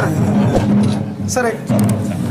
Sir sir एक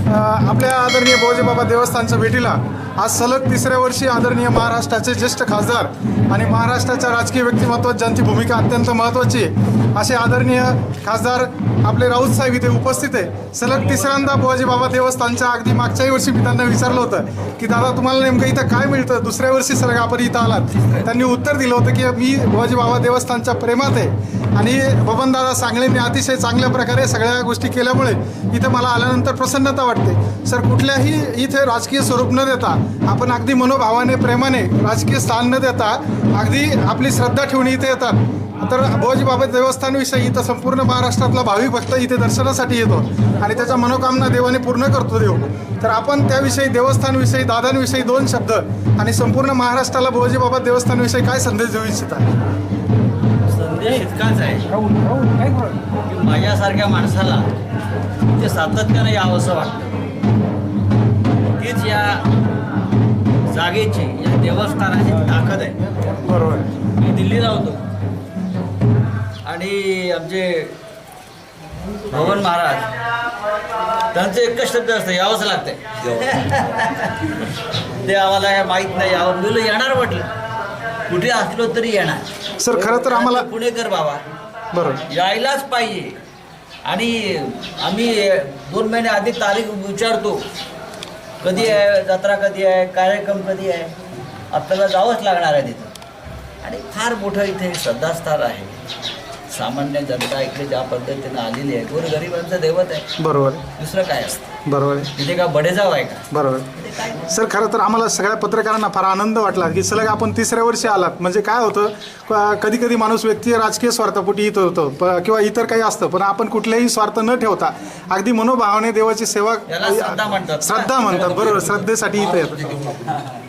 आपल्या आदरणीय बाबा देवस्थानच्या भेटीला आज सलग तिसऱ्या वर्षी आदरणीय महाराष्ट्राचे ज्येष्ठ खासदार आणि महाराष्ट्राच्या राजकीय व्यक्तिमत्वात ज्यांची भूमिका अत्यंत महत्त्वाची आहे असे आदरणीय खासदार आपले राऊत साहेब इथे उपस्थित आहे. सलग तिसऱ्यांदा बाबा देवस्थानच्या अगदी मागच्याही वर्षी मी त्यांना विचारलं होतं की दादा तुम्हाला नेमकं इथं काय मिळतं? दुसऱ्या वर्षी सलग आपण इथं आलात. त्यांनी उत्तर दिलं होतं की मी बाबा देवस्थानच्या प्रेमात आहे. आणि बबनदादा सांगलेंनी अतिशय चांगल्या प्रकारे सगळ्या गोष्टी केल्यामुळे इथं मला आल्यानंतर प्रसन्नता वाटते. सर कुठल्याही इथे राजकीय स्वरूप न देता आपण अगदी मनोभावाने प्रेमाने राजकीय स्थान न देता अगदी आपली श्रद्धा ठेवून इथे येतात. तर बाबा देवस्थानविषयी इथं संपूर्ण महाराष्ट्रातला भाविक भक्त इथे दर्शनासाठी येतो आणि त्याच्या मनोकामना देवाने पूर्ण करतो देव. तर आपण त्याविषयी देवस्थानविषयी दादांविषयी दोन शब्द आणि संपूर्ण महाराष्ट्राला भोजीबाबत देवस्थानविषयी काय संदेश देऊ इच्छिता? संदेश इतकाच आहे. की माझ्यासारख्या माणसाला ते सातत्यानं यावंसं वाटतं. तीच या जागेची या देवस्थानाची ताकद आहे. बरोबर. मी दिल्लीला होतो. आणि आमचे भवन महाराज त्यांचं एकच शब्द असतं यावंच लागतंय. ते आम्हाला काय माहीत नाही यावं. मुलं येणार म्हटलं. कुठे असलो तरी येणार. सर खरं तर आम्हाला पुणेकर बाबा. बरोबर यायलाच पाहिजे. आणि आम्ही दोन महिने आधी तारीख विचारतो. कधी आहे जत्रा कधी आहे कार्यक्रम कधी आहे? आपल्याला जावंच लागणार आहे तिथं. आणि फार मोठं इथे श्रद्धास्थान आहे. सामान्य जनता इकडे ज्या पद्धतीनं आलेली आहे गोरगरिबांचं दैवत आहे. बरोबर दुसरं काय असतं? बरोबर आहे. तिथे का बडेजाव आहे का? बरोबर. सर खरं तर आम्हाला सगळ्या पत्रकारांना फार आनंद वाटला की सलग आपण तिसऱ्या वर्षी आलात. म्हणजे काय होतं कधी कधी माणूस व्यक्ती राजकीय स्वार्थापोटी इथं होतो प- किंवा इतर काही असतं पण आपण कुठलेही स्वार्थ न ठेवता अगदी मनोभावाने देवाची सेवा याला श्रद्धा म्हणतात. श्रद्धा म्हणतात. बरोबर श्रद्धेसाठी इथं येतात